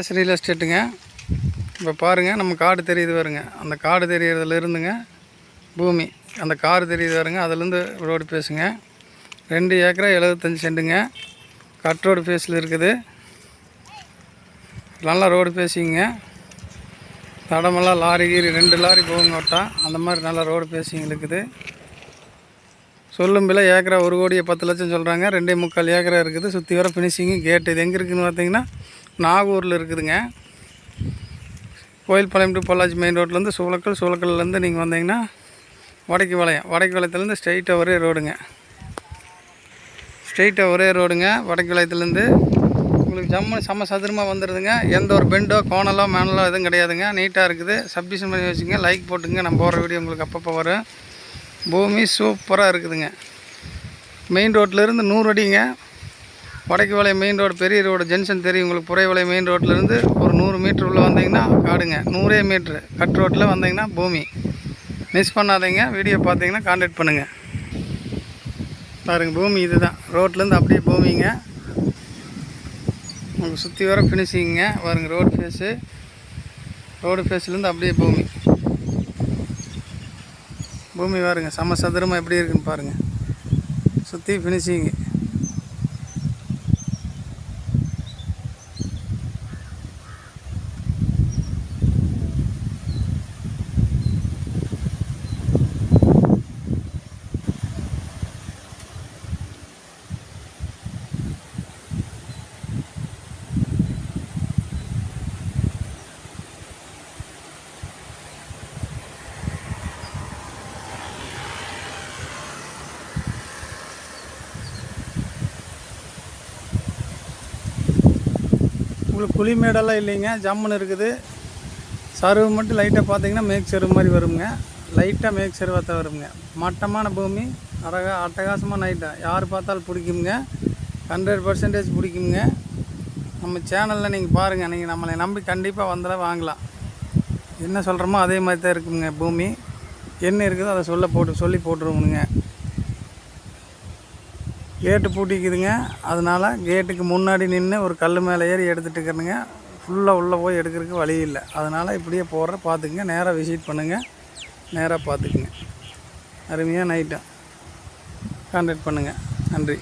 S real எஸ்டேட்டுங்க இப்போ பாருங்கள் நம்ம காடு தெரியுது வருங்க அந்த காடு தெரியறதுல இருந்துங்க பூமி. அந்த காடு தெரியுது வருங்க அதுலேருந்து ரோடு பேசுங்க ரெண்டு ஏக்கரா எழுபத்தஞ்சி சென்ட்டுங்க கட் ரோடு ஃபேஸில் இருக்குது. நல்லா ரோடு பேசிங்க தடமெல்லாம் லாரி கீரி ரெண்டு லாரி போகுங்க ஒட்டா. அந்த மாதிரி நல்லா ரோடு பேசிங்க இருக்குது. சொல்லும் பிள்ளை ஏக்கரா ஒரு கோடியே பத்து லட்சம் சொல்கிறாங்க ரெண்டே முக்கால் ஏக்கரா இருக்குது. சுற்றி வர ஃபினிஷிங்கு கேட்டு இது எங்கே இருக்குதுன்னு பார்த்தீங்கன்னா நாகூரில் இருக்குதுங்க. கோயில்பாளையம் டு பொள்ளாச்சி மெயின் ரோட்லேருந்து சூளக்கல் சூளக்கல்லேருந்து நீங்கள் வந்தீங்கன்னா வடக்கு வளையம் வடக்கு வளையத்துலேருந்து ஸ்ட்ரைட்டாக ஒரே ரோடுங்க ஸ்ட்ரெயிட்டாக ஒரே ரோடுங்க வடக்கு வளையத்துலேருந்து உங்களுக்கு ஜம்மு செம்ம சதுரமாக வந்துடுதுங்க எந்த ஒரு பெண்டோ கோணலோ மேனலோ எதுவும் கிடையாதுங்க. நீட்டாக இருக்குது. சப்மிஷன் பண்ணி வச்சுங்க லைக் போட்டுங்க. நம்ம போகிற வீடியோ உங்களுக்கு அப்பப்போ வரும். பூமி சூப்பராக இருக்குதுங்க. மெயின் ரோட்லேருந்து நூறு அடிங்க. வடக்கு வலை மெயின் ரோடு பெரிய ரோடு ஜங்ஷன் தெரியும் உங்களுக்கு. புறைவலை மெயின் ரோட்லேருந்து ஒரு நூறு மீட்ரு உள்ளே வந்தீங்கன்னா காடுங்க. நூறே மீட்ரு கட் ரோட்டில் வந்தீங்கன்னா பூமி. மிஸ் பண்ணாதீங்க. வீடியோ பார்த்தீங்கன்னா கான்டாக்ட் பண்ணுங்கள் பாருங்கள் பூமி இதுதான். ரோட்லேருந்து அப்படியே பூமிங்க. உங்களுக்கு சுற்றி வர ஃபினிஷிங்க பாருங்க ரோடு ஃபேஸு ரோடு ஃபேஸ்லேருந்து அப்படியே பூமி. பூமி பாருங்கள் சம சதுரமாக எப்படி இருக்குன்னு பாருங்கள் சுற்றி ஃபினிஷிங்கு உங்களுக்கு குழி மேடெல்லாம் இல்லைங்க ஜம்முன்னு இருக்குது. சருவு மட்டும் லைட்டாக பார்த்தீங்கன்னா மேக் சருவு மாதிரி வருங்க. லைட்டாக மேக் சருவாக தான் வருங்க. மட்டமான பூமி அழகா அட்டகாசமாக நைட்டாக யார் பார்த்தாலும் பிடிக்குங்க. ஹண்ட்ரட் பர்சன்டேஜ் பிடிக்குங்க. நம்ம சேனலில் நீங்கள் பாருங்கள் நீங்கள் நம்மளை நம்பி கண்டிப்பாக வந்தால் வாங்கலாம். என்ன சொல்கிறோமோ அதே மாதிரி தான் இருக்குங்க பூமி. என்ன இருக்குதோ அதை சொல்ல போட்டு சொல்லி போட்டுருவோனுங்க கேட்டு பூட்டிக்குதுங்க. அதனால் கேட்டுக்கு முன்னாடி நின்று ஒரு கல் மேலே ஏறி எடுத்துகிட்டு இருக்கிறனுங்க ஃபுல்லாக உள்ளே போய் எடுக்கிறதுக்கு வழி இல்லை. அதனால் இப்படியே போடுற பார்த்துக்குங்க நேராக விசிட் பண்ணுங்கள் நேராக பார்த்துக்குங்க அருமையாக நைட்டும் கான்டாக்ட் பண்ணுங்கள் நன்றி.